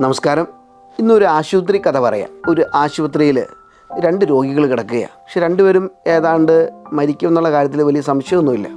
നമസ്കാരം. ഇന്നൊരു ആശുപത്രി കഥ പറയാം. ഒരു ആശുപത്രിയിൽ രണ്ട് രോഗികൾ കിടക്കുകയാണ് പക്ഷെ രണ്ടുപേരും ഏതാണ്ട് മരിക്കും എന്നുള്ള കാര്യത്തിൽ വലിയ സംശയമൊന്നുമില്ല.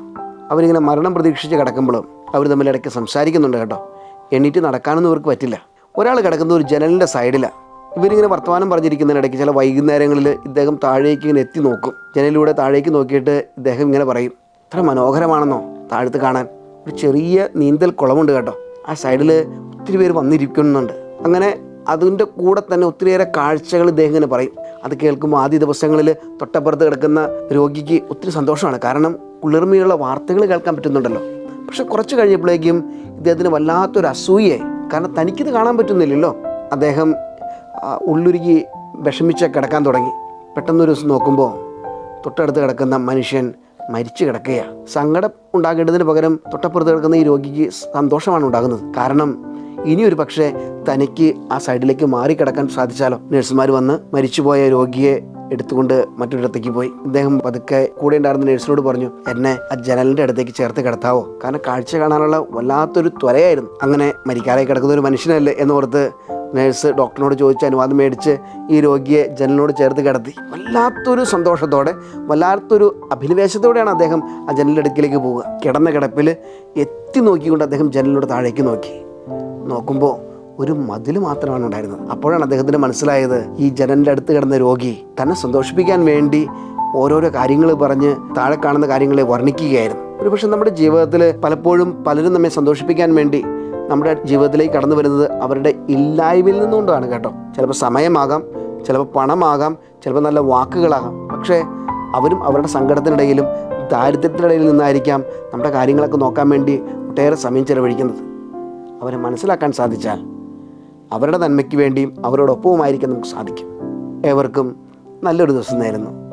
അവരിങ്ങനെ മരണം പ്രതീക്ഷിച്ച് കിടക്കുമ്പോഴും അവർ തമ്മിൽ ഇടയ്ക്ക് സംസാരിക്കുന്നുണ്ട് കേട്ടോ. എണീറ്റ് നടക്കാനൊന്നും ഇവർക്ക് പറ്റില്ല. ഒരാൾ കിടക്കുന്ന ഒരു ജനലിന്റെ സൈഡിലാണ് ഇവരിങ്ങനെ വർത്തമാനം പറഞ്ഞിരിക്കുന്നതിനിടയ്ക്ക് ചില വൈകുന്നേരങ്ങളിൽ ഇദ്ദേഹം താഴേക്ക് ഇങ്ങനെ എത്തി നോക്കും. ജനലിലൂടെ താഴേക്ക് നോക്കിയിട്ട് ഇദ്ദേഹം ഇങ്ങനെ പറയും ഇത്ര മനോഹരമാണെന്നോ താഴത്ത് കാണാൻ? ഒരു ചെറിയ നീന്തൽ കുളമുണ്ട് കേട്ടോ. ആ സൈഡിൽ ഒത്തിരി പേര് വന്നിരിക്കുന്നുണ്ട്. അങ്ങനെ അതിന്റെ കൂടെ തന്നെ ഒത്തിരിയേറെ കാഴ്ചകൾ ഇദ്ദേഹം ഇങ്ങനെ പറയും. അത് കേൾക്കുമ്പോൾ ആദ്യ ദിവസങ്ങളിൽ തൊട്ടപ്പുറത്ത് കിടക്കുന്ന രോഗിക്ക് ഒത്തിരി സന്തോഷമാണ്. കാരണം കുളിർമയുള്ള വാർത്തകൾ കേൾക്കാൻ പറ്റുന്നുണ്ടല്ലോ. പക്ഷെ കുറച്ച് കഴിഞ്ഞപ്പോഴേക്കും ഇദ്ദേഹത്തിന് വല്ലാത്തൊരു അസൂയെ കാരണം തനിക്കിത് കാണാൻ പറ്റുന്നില്ലല്ലോ. അദ്ദേഹം ഉള്ളുരുകി വിഷമിച്ച് കിടക്കാൻ തുടങ്ങി. പെട്ടെന്നൊരു ദിവസം നോക്കുമ്പോൾ തൊട്ടടുത്ത് കിടക്കുന്ന മനുഷ്യൻ മരിച്ചു കിടക്കുകയാണ്. സങ്കടം ഉണ്ടാകേണ്ടതിന് പകരം തൊട്ടപ്പുറത്ത് കിടക്കുന്ന ഈ രോഗിക്ക് സന്തോഷമാണ് ഉണ്ടാകുന്നത്. കാരണം ഇനി ഒരു പക്ഷേ തനിക്ക് ആ സൈഡിലേക്ക് മാറിക്കിടക്കാൻ സാധിച്ചാലോ? നഴ്സുമാർ വന്ന് മരിച്ചുപോയ രോഗിയെ എടുത്തുകൊണ്ട് മറ്റൊരിടത്തേക്ക് പോയി. അദ്ദേഹം പതുക്കെ കൂടെ ഉണ്ടായിരുന്ന നഴ്സിനോട് പറഞ്ഞു എന്നെ ആ ജനലിന്റെ അടുത്തേക്ക് ചേർത്ത് കിടത്താവോ? കാരണം കാഴ്ച കാണാനുള്ള വല്ലാത്തൊരു ത്വരയായിരുന്നു. അങ്ങനെ മരിക്കാറായി കിടക്കുന്ന ഒരു മനുഷ്യനല്ലേ? എന്നോർത്ത് നേഴ്സ് ഡോക്ടറിനോട് ചോദിച്ച് അനുവാദം മേടിച്ച് ഈ രോഗിയെ ജനലിനോട് ചേർത്ത് കിടത്തി. വല്ലാത്തൊരു സന്തോഷത്തോടെ വല്ലാത്തൊരു അഭിനിവേശത്തോടെയാണ് അദ്ദേഹം ആ ജനലിന്റെ അടുക്കിലേക്ക് പോവുക. കിടന്ന കിടപ്പിൽ എത്തി നോക്കിക്കൊണ്ട് അദ്ദേഹം ജനലിനോട് താഴേക്ക് നോക്കി. നോക്കുമ്പോൾ ഒരു മതിൽ മാത്രമാണ് ഉണ്ടായിരുന്നത്. അപ്പോഴാണ് അദ്ദേഹത്തിന് മനസ്സിലായത് ഈ ജനലിന്റെ അടുത്ത് കിടന്ന രോഗി തന്നെ സന്തോഷിപ്പിക്കാൻ വേണ്ടി ഓരോരോ കാര്യങ്ങൾ പറഞ്ഞ് താഴെ കാണുന്ന കാര്യങ്ങളെ വർണിക്കുകയായിരുന്നു. ഒരുപക്ഷെ നമ്മുടെ ജീവിതത്തിൽ പലപ്പോഴും പലരും നമ്മെ സന്തോഷിപ്പിക്കാൻ വേണ്ടി നമ്മുടെ ജീവിതത്തിലേക്ക് കടന്നു വരുന്നത് അവരുടെ ഇല്ലായ്മയിൽ നിന്നുകൊണ്ടാണ് കേട്ടോ. ചിലപ്പോൾ സമയമാകാം ചിലപ്പോൾ പണമാകാം ചിലപ്പോൾ നല്ല വാക്കുകളാകാം. പക്ഷേ അവരും അവരുടെ സങ്കടത്തിനിടയിലും ദാരിദ്ര്യത്തിനിടയിൽ നിന്നായിരിക്കാം നമ്മുടെ കാര്യങ്ങളൊക്കെ നോക്കാൻ വേണ്ടി ഒട്ടേറെ സമയം ചെലവഴിക്കുന്നത്. അവരെ മനസ്സിലാക്കാൻ സാധിച്ചാൽ അവരുടെ നന്മയ്ക്ക് വേണ്ടിയും അവരോടൊപ്പവുമായിരിക്കാൻ നമുക്ക് സാധിക്കും. ഏവർക്കും നല്ലൊരു ദിവസം നേരുന്നു.